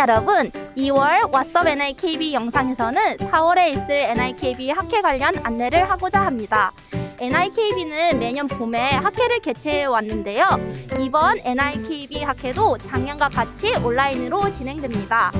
여러분 2월 왓썹 NIKB 영상에서는 4월에 있을 NIKB 학회 관련 안내를 하고자 합니다. NIKB는 매년 봄에 학회를 개최해 왔는데요. 이번 NIKB 학회도 작년과 같이 온라인으로 진행됩니다.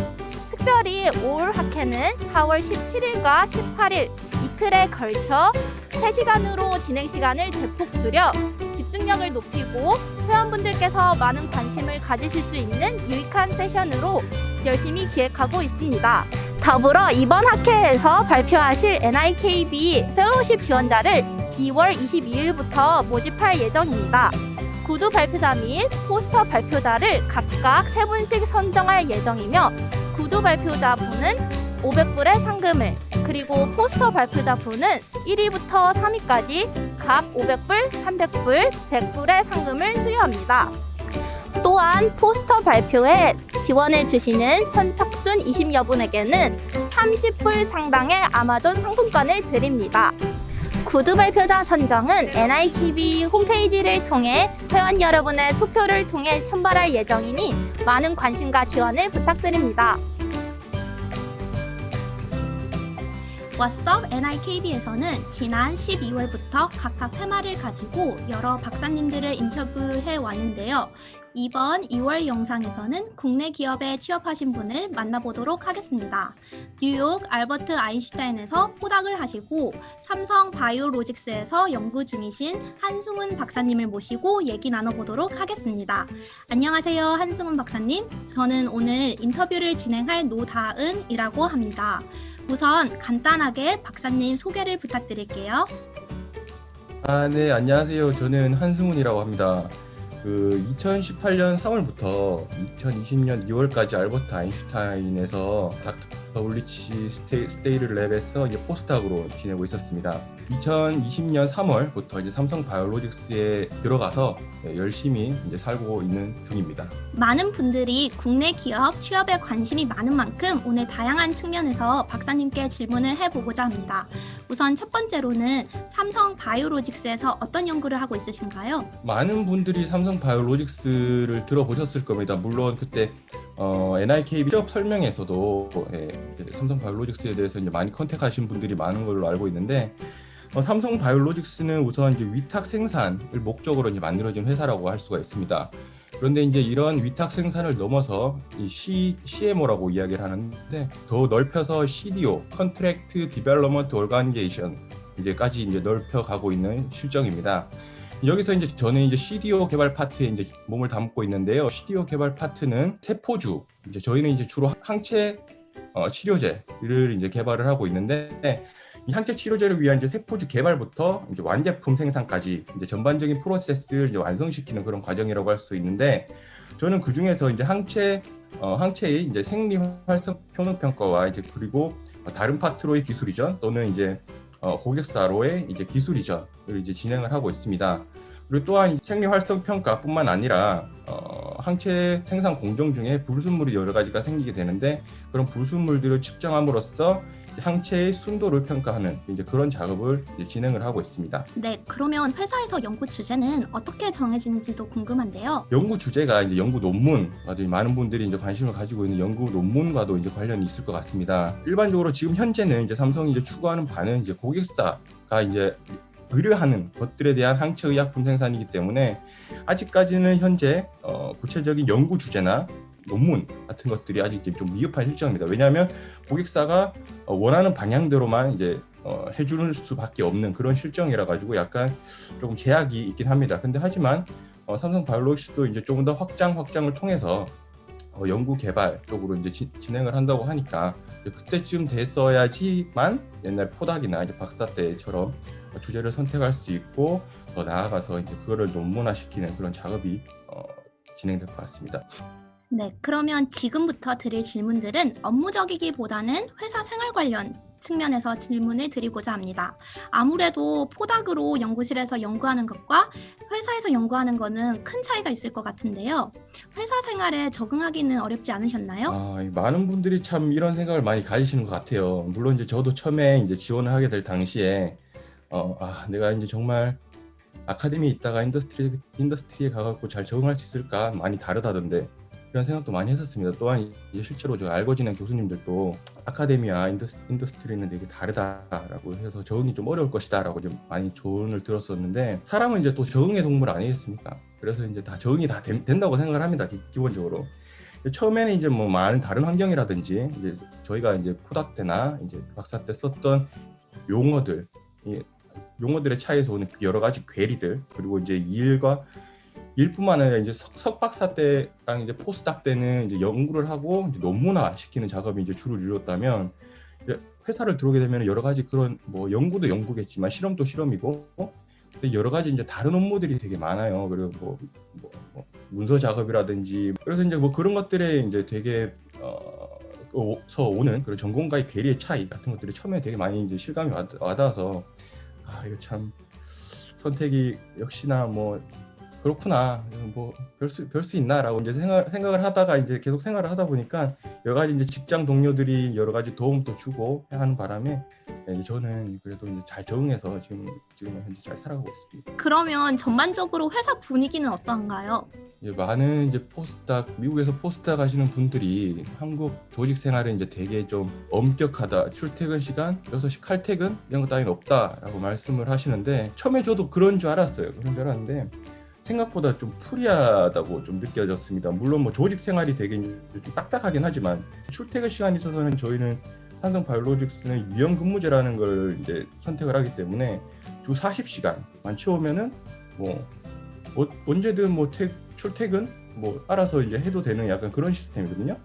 특별히 올 학회는 4월 17일과 18일 이틀에 걸쳐 3시간으로 진행 시간을 대폭 줄여 집중력을 높이고 회원분들께서 많은 관심을 가지실 수 있는 유익한 세션으로 열심히 기획하고 있습니다. 더불어 이번 학회에서 발표하실 NIKB 펠로우십 지원자를 2월 22일부터 모집할 예정입니다. 구두 발표자 및 포스터 발표자를 각각 세 분씩 선정할 예정이며 구두 발표자 분은 500불의 상금을 그리고 포스터 발표자 분은 1위부터 3위까지 각 500불, 300불, 100불의 상금을 수여합니다. 또한 포스터 발표에 지원해 주시는 선착순 20여 분에게는 30불 상당의 아마존 상품권을 드립니다. 구두 발표자 선정은 NIKB 홈페이지를 통해 회원 여러분의 투표를 통해 선발할 예정이니 많은 관심과 지원을 부탁드립니다. 왓썹 NIKB에서는 지난 12월부터 각각 테마를 가지고 여러 박사님들을 인터뷰해 왔는데요. 이번 2월 영상에서는 국내 기업에 취업하신 분을 만나보도록 하겠습니다. 뉴욕 알버트 아인슈타인에서 포닥을 하시고 삼성 바이오로직스에서 연구 중이신 한승훈 박사님을 모시고 얘기 나눠보도록 하겠습니다. 안녕하세요, 한승훈 박사님. 저는 오늘 인터뷰를 진행할 노다은이라고 합니다. 우선 간단하게 박사님 소개를 부탁드릴게요. 아, 네, 안녕하세요. 저는 한승훈이라고 합니다. 그 2018년 3월부터 2020년 2월까지 알버트 아인슈타인에서 닥터 울리치 스테이, 스테이르 랩에서 포스닥으로 지내고 있었습니다. 2020년 3월부터 이제 삼성 바이오로직스에 들어가서 네, 열심히 이제 살고 있는 중입니다. 많은 분들이 국내 기업 취업에 관심이 많은 만큼 오늘 다양한 측면에서 박사님께 질문을 해보고자 합니다. 우선 첫 번째로는 삼성 바이오로직스에서 어떤 연구를 하고 있으신가요? 많은 분들이 삼성 바이오로직스를 들어보셨을 겁니다. 물론 그때 어, NIKB 취업 설명에서도 예, 삼성 바이오로직스에 대해서 이제 많이 컨택하신 분들이 많은 걸로 알고 있는데 어, 삼성 바이오로직스는 우선 이제 위탁 생산을 목적으로 이제 만들어진 회사라고 할 수가 있습니다. 그런데 이제 이런 위탁 생산을 넘어서 이 C, CMO라고 이야기를 하는데 더 넓혀서 CDO, Contract Development Organization 이제까지 이제 넓혀가고 있는 실정입니다. 여기서 이제 저는 이제 CDO 개발 파트에 이제 몸을 담고 있는데요. CDO 개발 파트는 세포주, 이제 저희는 이제 주로 항체 어, 치료제를 이제 개발을 하고 있는데 이 항체 치료제를 위한 이제 세포주 개발부터 이제 완제품 생산까지 이제 전반적인 프로세스를 이제 완성시키는 그런 과정이라고 할 수 있는데 저는 그 중에서 이제 항체 어, 항체의 이제 생리 활성 효능 평가와 이제 그리고 다른 파트로의 기술 이전 또는 이제 어, 고객사로의 이제 기술 이전을 이제 진행을 하고 있습니다. 그리고 또한 생리 활성 평가뿐만 아니라 어, 항체 생산 공정 중에 불순물이 여러 가지가 생기게 되는데 그런 불순물들을 측정함으로써 항체의 순도를 평가하는 이제 그런 작업을 이제 진행을 하고 있습니다. 네, 그러면 회사에서 연구 주제는 어떻게 정해지는지도 궁금한데요. 연구 주제가 이제 연구 논문, 아주 많은 분들이 이제 관심을 가지고 있는 연구 논문과도 이제 관련이 있을 것 같습니다. 일반적으로 지금 현재는 이제 삼성이 이제 추구하는 바는 이제 고객사가 이제 의뢰하는 것들에 대한 항체 의약품 생산이기 때문에 아직까지는 현재 어, 구체적인 연구 주제나 논문 같은 것들이 아직 좀 미흡한 실정입니다. 왜냐하면 고객사가 어, 원하는 방향대로만 이제 어, 해주는 수밖에 없는 그런 실정이라 가지고 약간 조금 제약이 있긴 합니다. 근데 하지만 어, 삼성 바이오로직스도 이제 조금 더 확장 확장을 통해서 어, 연구 개발 쪽으로 이제 지, 진행을 한다고 하니까 그때쯤 됐어야지만 옛날 포닥이나 이제 박사 때처럼 주제를 선택할 수 있고 더 나아가서 이제 그거를 논문화시키는 그런 작업이 어, 진행될 것 같습니다. 네, 그러면 지금부터 드릴 질문들은 업무적이기보다는 회사 생활 관련 측면에서 질문을 드리고자 합니다. 아무래도 포닥으로 연구실에서 연구하는 것과 회사에서 연구하는 거는 큰 차이가 있을 것 같은데요. 회사 생활에 적응하기는 어렵지 않으셨나요? 아, 이 많은 분들이 참 이런 생각을 많이 가지시는 것 같아요. 물론 이제 저도 처음에 이제 지원을 하게 될 당시에 어, 아, 내가 이제 정말 아카데미에 있다가 인더스트리 인더스트리에 가갖고 잘 적응할 수 있을까 많이 다르다던데 이런 생각도 많이 했었습니다. 또한 이제 실제로 저 알고 지낸 교수님들도 아카데미아 인더스, 인더스트리는 되게 다르다라고 해서 적응이 좀 어려울 것이다라고 좀 많이 조언을 들었었는데 사람은 이제 또 적응의 동물 아니겠습니까? 그래서 이제 다 적응이 다 된- 된다고 생각을 합니다. 기, 기본적으로. 처음에는 이제 뭐 많은 다른 환경이라든지 이제 저희가 이제 포닥 때나 이제 박사 때 썼던 용어들 이 용어들의 차이에서 오는 여러 가지 괴리들 그리고 이제 이 일과 일뿐만 아니라 이제 석, 석박사 때랑 이제 포스닥 때는 이제 연구를 하고 이제 논문화 시키는 작업이 이제 주를 이뤘다면 회사를 들어오게 되면 여러 가지 그런 뭐 연구도 연구겠지만 실험도 실험이고 근데 여러 가지 이제 다른 업무들이 되게 많아요. 그리고 뭐, 뭐, 뭐 문서 작업이라든지 그래서 이제 뭐 그런 것들에 이제 되게 어서 오는 그런 전공과의 괴리의 차이 같은 것들이 처음에 되게 많이 이제 실감이 와- 와닿아서 아 이거 참 선택이 역시나 뭐 그렇구나 뭐별수 별수 있나라고 이제 생각 생각을 하다가 이제 계속 생활을 하다 보니까 여러 가지 이제 직장 동료들이 여러 가지 도움도 주고 하는 바람에 네, 저는 그래도 이제 잘 적응해서 지금 지금은 현재 잘 살아가고 있습니다. 그러면 전반적으로 회사 분위기는 어떤가요? 이제 많은 이제 포스닥 미국에서 포스닥 하시는 분들이 한국 조직 생활은 이제 되게 좀 엄격하다 출퇴근 시간 6시 칼퇴근 이런 거 따위는 없다라고 말씀을 하시는데 처음에 저도 그런 줄 알았어요 그런 줄 알았는데 생각보다 좀 프리하다고 좀 느껴졌습니다 물론 뭐 조직 생활이 되게 좀 딱딱하긴 하지만 출퇴근 시간이 있어서는 저희는 삼성 바이오로직스는 유연 근무제라는 걸 이제 선택을 하기 때문에 주 40시간만 채우면은 뭐 어, 언제든 뭐 퇴, 출퇴근 뭐 알아서 이제 해도 되는 약간 그런 시스템이거든요.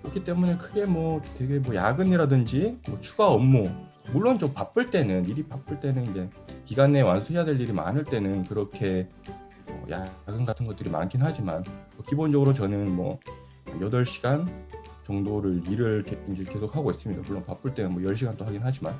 그렇기 때문에 크게 뭐 되게 뭐 야근이라든지 뭐 추가 업무 물론 좀 바쁠 때는 일이 바쁠 때는 이제 기간 내에 완수해야 될 일이 많을 때는 그렇게 뭐 야근 같은 것들이 많긴 하지만 뭐 기본적으로 저는 뭐 8시간 정도를 일을 게- 이제 계속 하고 있습니다. 물론 바쁠 때는 뭐 10시간 도 하긴 하지만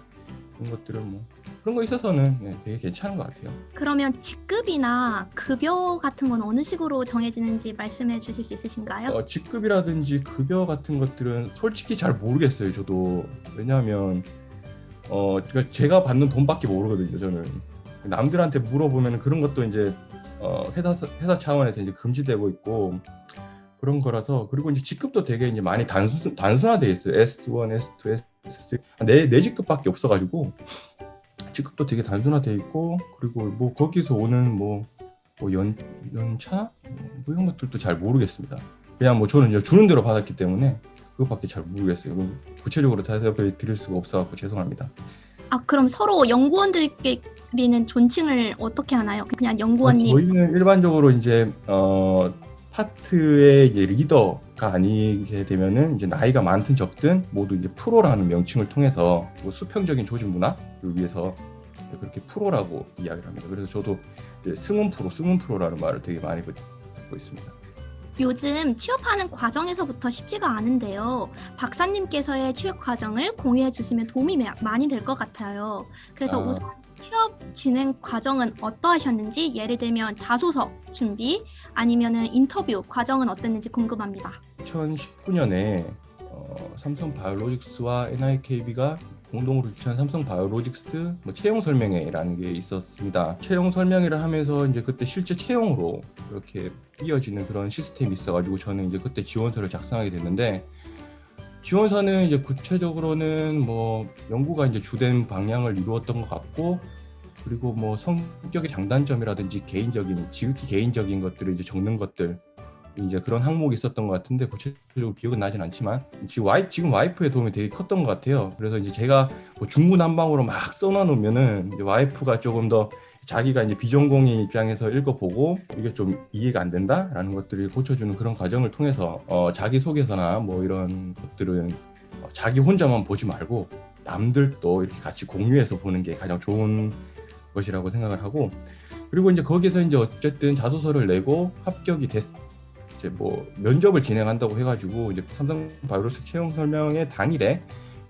그런 것들은 뭐 그런 거 있어서는 네, 되게 괜찮은 것 같아요. 그러면 직급이나 급여 같은 건 어느 식으로 정해지는지 말씀해 주실 수 있으신가요? 어, 직급이라든지 급여 같은 것들은 솔직히 잘 모르겠어요. 저도 왜냐하면 어 그러니까 제가 받는 돈밖에 모르거든요. 저는 남들한테 물어보면 그런 것도 이제 어, 회사 회사 차원에서 이제 금지되고 있고 그런 거라서 그리고 이제 직급도 되게 이제 많이 단순 단순화돼 있어요. S1, S2, S3 네네 직급밖에 없어가지고 직급도 되게 단순화돼 있고 그리고 뭐 거기서 오는 뭐, 뭐 연, 연차 뭐 이런 것들도 잘 모르겠습니다. 그냥 뭐 저는 이제 주는 대로 받았기 때문에 그것밖에 잘 모르겠어요. 뭐 구체적으로 대답을 드릴 수가 없어갖고 죄송합니다. 아 그럼 서로 연구원들끼리는 존칭을 어떻게 하나요? 그냥 연구원님. 저희는 일반적으로 이제 어 파트의 이제 리더가 아니게 되면은 이제 나이가 많든 적든 모두 이제 프로라는 명칭을 통해서 뭐 수평적인 조직 문화를 위해서 그렇게 프로라고 이야기를 합니다. 그래서 저도 승훈 프로, 승훈 프로라는 말을 되게 많이 듣고 있습니다. 요즘 취업하는 과정에서부터 쉽지가 않은데요. 박사님께서의 취업 과정을 공유해 주시면 도움이 매- 많이 될 것 같아요. 그래서 아. 우선 취업 진행 과정은 어떠하셨는지 예를 들면 자소서 준비 아니면은 인터뷰 과정은 어땠는지 궁금합니다. 2019년에 어, 삼성 바이오로직스와 NIKB가 공동으로 주최한 삼성 바이오로직스 뭐 채용 설명회라는 게 있었습니다. 채용 설명회를 하면서 이제 그때 실제 채용으로 이렇게 이어지는 그런 시스템이 있어가지고 저는 이제 그때 지원서를 작성하게 됐는데 지원서는 이제 구체적으로는 뭐 연구가 이제 주된 방향을 이루었던 것 같고 그리고 뭐 성격의 장단점이라든지 개인적인 지극히 개인적인 것들을 이제 적는 것들 이제 그런 항목이 있었던 것 같은데 구체적으로 기억은 나진 않지만 지금 와이 지금 와이프의 도움이 되게 컸던 것 같아요. 그래서 이제 제가 뭐 중구난방으로 막 써놔놓으면은 와이프가 조금 더 자기가 이제 비전공인 입장에서 읽어보고 이게 좀 이해가 안 된다라는 것들을 고쳐주는 그런 과정을 통해서 어, 자기 소개서나 뭐 이런 것들은 어, 자기 혼자만 보지 말고 남들도 이렇게 같이 공유해서 보는 게 가장 좋은 것이라고 생각을 하고 그리고 이제 거기서 이제 어쨌든 자소서를 내고 합격이 됐 이제 뭐 면접을 진행한다고 해가지고 이제 삼성 바이오로스 채용 설명회 당일에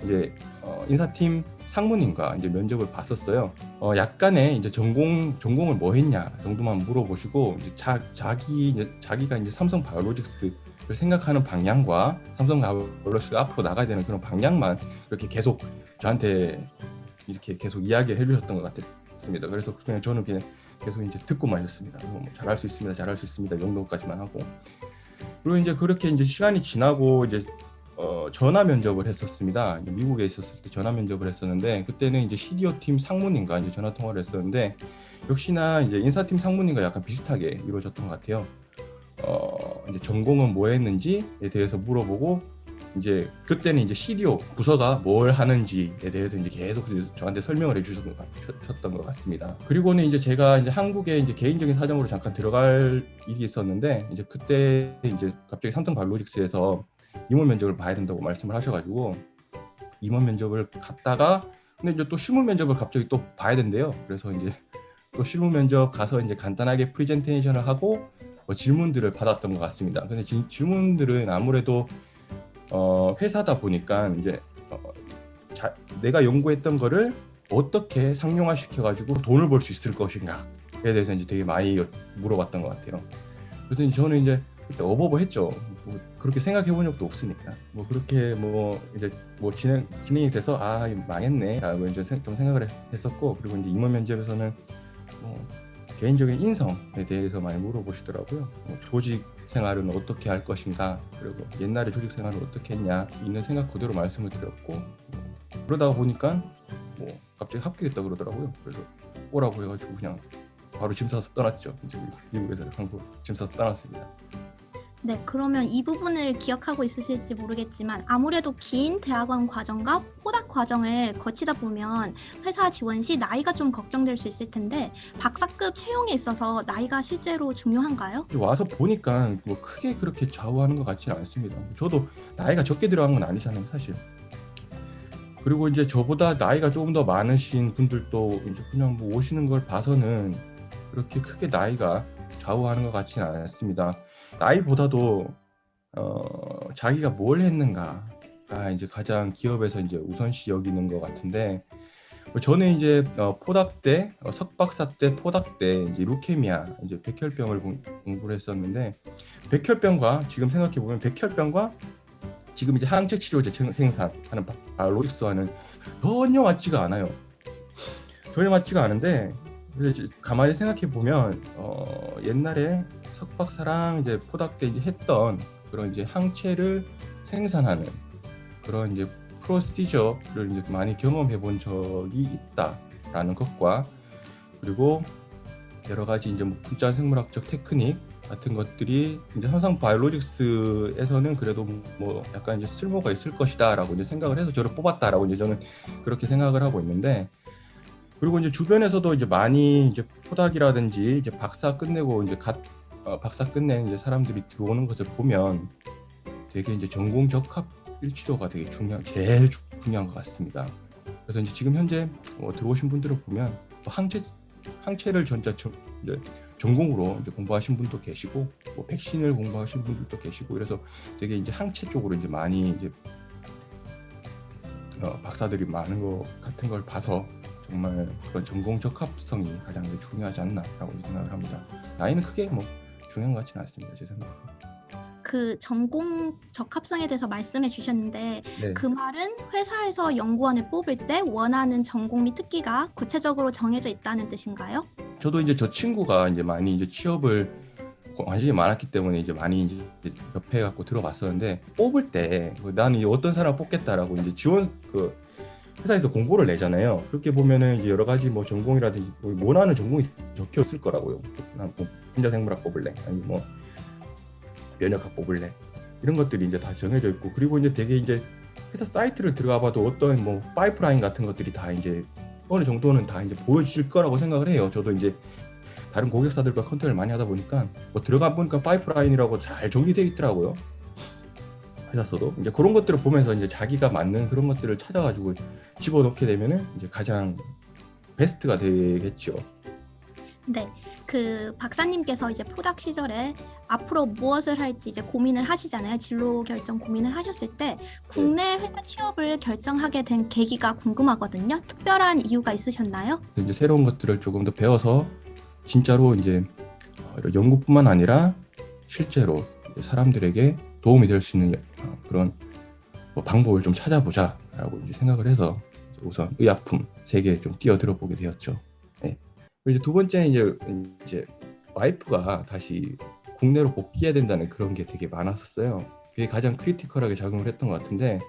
이제 어, 인사팀 상무님과 이제 면접을 봤었어요. 어, 약간의 이제 전공 전공을 뭐 했냐 정도만 물어보시고 이제 자, 자기 이제 자기가 이제 삼성 바이오로직스 를 생각하는 방향과 삼성 바이오로스 앞으로 나가야 되는 그런 방향만 이렇게 계속 저한테 이렇게 계속 이야기를 해주셨던 것 같았습니다. 그래서 그냥 저는 그냥 계속 이제 듣고만 있었습니다. 뭐 잘할 수 있습니다, 잘할 수 있습니다 이 정도까지만 하고 그리고 이제 그렇게 이제 시간이 지나고 이제 어, 전화 면접을 했었습니다. 미국에 있었을 때 전화 면접을 했었는데 그때는 이제 CDO 팀 상무님과 이제 전화 통화를 했었는데 역시나 이제 인사팀 상무님과 약간 비슷하게 이루어졌던 것 같아요. 어, 이제 전공은 뭐 했는지에 대해서 물어보고 이제 그때는 이제 CDO 부서가 뭘 하는지에 대해서 이제 계속 저한테 설명을 해주셨던 것 같습니다. 그리고는 이제 제가 이제 한국에 이제 개인적인 사정으로 잠깐 들어갈 일이 있었는데 이제 그때 이제 갑자기 삼성 바이오로직스에서 임원 면접을 봐야 된다고 말씀을 하셔가지고 임원 면접을 갔다가 근데 이제 또 실무 면접을 갑자기 또 봐야 된대요. 그래서 이제 또 실무 면접 가서 이제 간단하게 프레젠테이션을 하고 뭐 질문들을 받았던 것 같습니다. 근데 질, 질문들은 아무래도 어, 회사다 보니까 이제 어, 자, 내가 연구했던 거를 어떻게 상용화 시켜가지고 돈을 벌 수 있을 것인가에 대해서 이제 되게 많이 여- 물어봤던 것 같아요. 그래서 저는 이제 그때 어버버 했죠. 뭐 그렇게 생각해 본 적도 없으니까. 뭐 그렇게 뭐 이제 뭐 진행 진행이 돼서 아 망했네라고 이제 생- 좀 생각을 했- 했었고 그리고 이제 임원 면접에서는 뭐 개인적인 인성에 대해서 많이 물어보시더라고요. 뭐 조직 생활은 어떻게 할 것인가 그리고 옛날에 조직 생활은 어떻게 했냐 있는 생각 그대로 말씀을 드렸고 뭐 그러다가 보니까 뭐 갑자기 합격했다 그러더라고요. 그래서 오라고 해가지고 그냥 바로 짐 싸서 떠났죠. 이제 미국에서 한국 짐 싸서 떠났습니다. 네, 그러면 이 부분을 기억하고 있으실지 모르겠지만 아무래도 긴 대학원 과정과 포닥 과정을 거치다 보면 회사 지원 시 나이가 좀 걱정될 수 있을 텐데 박사급 채용에 있어서 나이가 실제로 중요한가요? 와서 보니까 뭐 크게 그렇게 좌우하는 것 같지는 않습니다. 저도 나이가 적게 들어간 건 아니잖아요, 사실. 그리고 이제 저보다 나이가 조금 더 많으신 분들도 이제 그냥 뭐 오시는 걸 봐서는 그렇게 크게 나이가 좌우하는 것 같지는 않습니다. 나이보다도 어, 자기가 뭘 했는가가 이제 가장 기업에서 이제 우선시 여기는 것 같은데 뭐 저는 이제 어, 포닥 때 어, 석박사 때 포닥 때 이제 루케미아 이제 백혈병을 공, 공부를 했었는데 백혈병과 지금 생각해 보면 백혈병과 지금 이제 항체 치료제 생- 생산하는 바- 바이오로직스와는 전혀 맞지가 않아요. 전혀 맞지가 않은데 가만히 생각해 보면 어, 옛날에 석박사랑 이제 포닥 때 이제 했던 그런 이제 항체를 생산하는 그런 이제 프로시저를 이제 많이 경험해 본 적이 있다라는 것과 그리고 여러 가지 이제 뭐 분자 생물학적 테크닉 같은 것들이 이제 삼성 바이오로직스에서는 그래도 뭐 약간 이제 쓸모가 있을 것이다라고 이제 생각을 해서 저를 뽑았다라고 이제 저는 그렇게 생각을 하고 있는데 그리고 이제 주변에서도 이제 많이 이제 포닥이라든지 이제 박사 끝내고 이제 갓 어, 박사 끝낸 이제 사람들이 들어오는 것을 보면 되게 이제 전공 적합 일치도가 되게 중요한 제일 주- 중요한 것 같습니다. 그래서 이제 지금 현재 어, 들어오신 분들을 보면 뭐 항체 항체를 전자 전, 이제 전공으로 이제 공부하신 분도 계시고 뭐 백신을 공부하신 분들도 계시고 그래서 되게 이제 항체 쪽으로 이제 많이 이제 어, 박사들이 많은 것 같은 걸 봐서 정말 그런 전공 적합성이 가장 중요하지 않나라고 생각을 합니다. 나이는 크게 뭐 중요한 것 같지는 않습니다. 제 생각에. 그 전공 적합성에 대해서 말씀해 주셨는데 네. 그 말은 회사에서 연구원을 뽑을 때 원하는 전공 및 특기가 구체적으로 정해져 있다는 뜻인가요? 저도 이제 저 친구가 이제 많이 이제 취업을 관심이 많았기 때문에 이제 많이 이제 옆에 갖고 들어봤었는데 뽑을 때그 나는 이 어떤 사람 을 뽑겠다라고 이제 지원 그 회사에서 공고를 내잖아요. 그렇게 보면은 이제 여러 가지 뭐 전공이라든지 뭐 원하는 전공이 적혀 있을 거라고요. 난 뭐 분자생물학 뽑을래, 아니 뭐 면역학 뽑을래 이런 것들이 이제 다 정해져 있고 그리고 이제 되게 이제 회사 사이트를 들어가봐도 어떤 뭐 파이프라인 같은 것들이 다 이제 어느 정도는 다 이제 보여질 거라고 생각을 해요. 저도 이제 다른 고객사들과 컨택을 많이 하다 보니까 뭐 들어가 보니까 파이프라인이라고 잘 정리되어 있더라고요. 회사서도 이제 그런 것들을 보면서 이제 자기가 맞는 그런 것들을 찾아가지고 집어넣게 되면은 이제 가장 베스트가 되겠죠. 네, 그 박사님께서 이제 포닥 시절에 앞으로 무엇을 할지 이제 고민을 하시잖아요. 진로 결정 고민을 하셨을 때 국내 회사 취업을 결정하게 된 계기가 궁금하거든요. 특별한 이유가 있으셨나요? 이제 새로운 것들을 조금 더 배워서 진짜로 이제 어, 이런 연구뿐만 아니라 실제로 이제 사람들에게 도움이 될 수 있는 어, 그런 뭐 방법을 좀 찾아보자라고 이제 생각을 해서 우선 의약품 세계에 좀 뛰어들어 보게 되었죠. 이제 두 번째는 이제 이제 와이프가 다시 국내로 복귀해야 된다는 그런 게 되게 많았었어요. 그게 가장 크리티컬하게 작용을 했던 것 같은데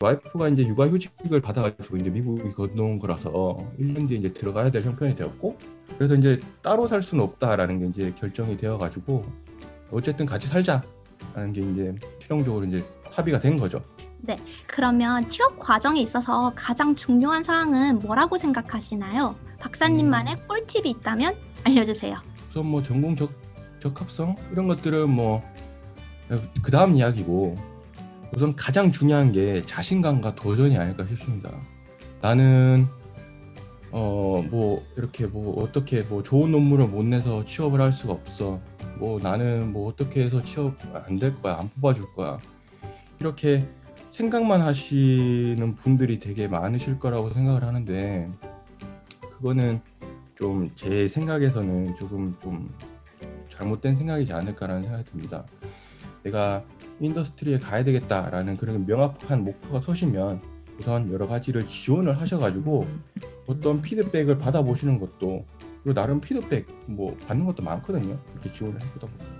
와이프가 이제 육아휴직을 받아가지고 이제 미국이 건너온 거라서 1년 뒤에 이제 들어가야 될 형편이 되었고 그래서 이제 따로 살 수는 없다라는 게 이제 결정이 되어가지고 어쨌든 같이 살자라는 게 이제 최종적으로 이제 합의가 된 거죠. 그러면 취업 과정에 있어서 가장 중요한 사항은 뭐라고 생각하시나요? 박사님만의 꿀팁이 있다면 알려주세요. 우선 뭐 전공 적, 적합성 이런 것들은 뭐 그 다음 이야기고 우선 가장 중요한 게 자신감과 도전이 아닐까 싶습니다. 나는 어 뭐 이렇게 뭐 어떻게 뭐 좋은 논문을 못 내서 취업을 할 수가 없어. 뭐 나는 뭐 어떻게 해서 취업 안 될 거야 안 뽑아줄 거야 이렇게 생각만 하시는 분들이 되게 많으실 거라고 생각을 하는데 그거는 좀 제 생각에서는 조금 좀 잘못된 생각이지 않을까라는 생각이 듭니다. 내가 인더스트리에 가야 되겠다라는 그런 명확한 목표가 서시면 우선 여러 가지를 지원을 하셔가지고 어떤 피드백을 받아보시는 것도 그리고 나름 피드백 뭐 받는 것도 많거든요. 이렇게 지원을 해보다 보면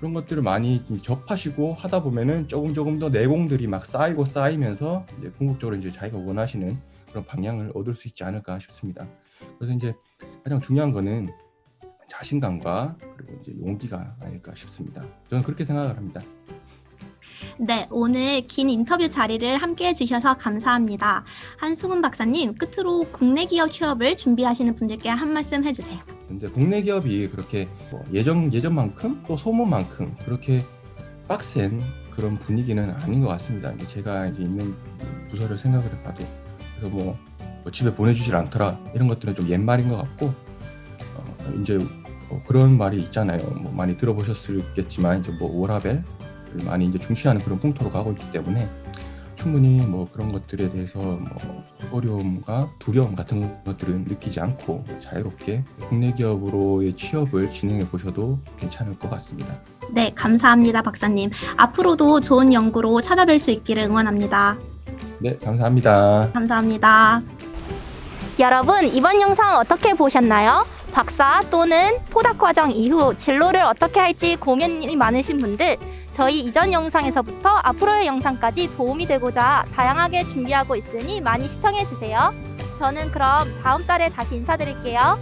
그런 것들을 많이 접하시고 하다 보면은 조금 조금 더 내공들이 막 쌓이고 쌓이면서 이제 궁극적으로 이제 자기가 원하시는 그런 방향을 얻을 수 있지 않을까 싶습니다. 그래서 이제 가장 중요한 거는 자신감과 그리고 이제 용기가 아닐까 싶습니다. 저는 그렇게 생각을 합니다. 네, 오늘 긴 인터뷰 자리를 함께 해주셔서 감사합니다. 한승훈 박사님, 끝으로 국내 기업 취업을 준비하시는 분들께 한 말씀 해주세요. 근데 국내 기업이 그렇게 뭐 예전 예전만큼 또 소문만큼 그렇게 빡센 그런 분위기는 아닌 것 같습니다. 이제 제가 이제 있는 부서를 생각을 해봐도 그래서 뭐, 뭐 집에 보내주질 않더라 이런 것들은 좀 옛말인 것 같고 어, 이제 뭐 그런 말이 있잖아요. 뭐 많이 들어보셨겠지만 이제 뭐 워라벨을 많이 이제 중시하는 그런 풍토로 가고 있기 때문에 충분히 뭐 그런 것들에 대해서 뭐 어려움과 두려움 같은 것들은 느끼지 않고 자유롭게 국내 기업으로의 취업을 진행해 보셔도 괜찮을 것 같습니다. 네, 감사합니다, 박사님. 앞으로도 좋은 연구로 찾아뵐 수 있기를 응원합니다. 네, 감사합니다. 감사합니다. 여러분 이번 영상 어떻게 보셨나요? 박사 또는 포닥 과정 이후 진로를 어떻게 할지 고민이 많으신 분들 저희 이전 영상에서부터 앞으로의 영상까지 도움이 되고자 다양하게 준비하고 있으니 많이 시청해 주세요. 저는 그럼 다음 달에 다시 인사드릴게요.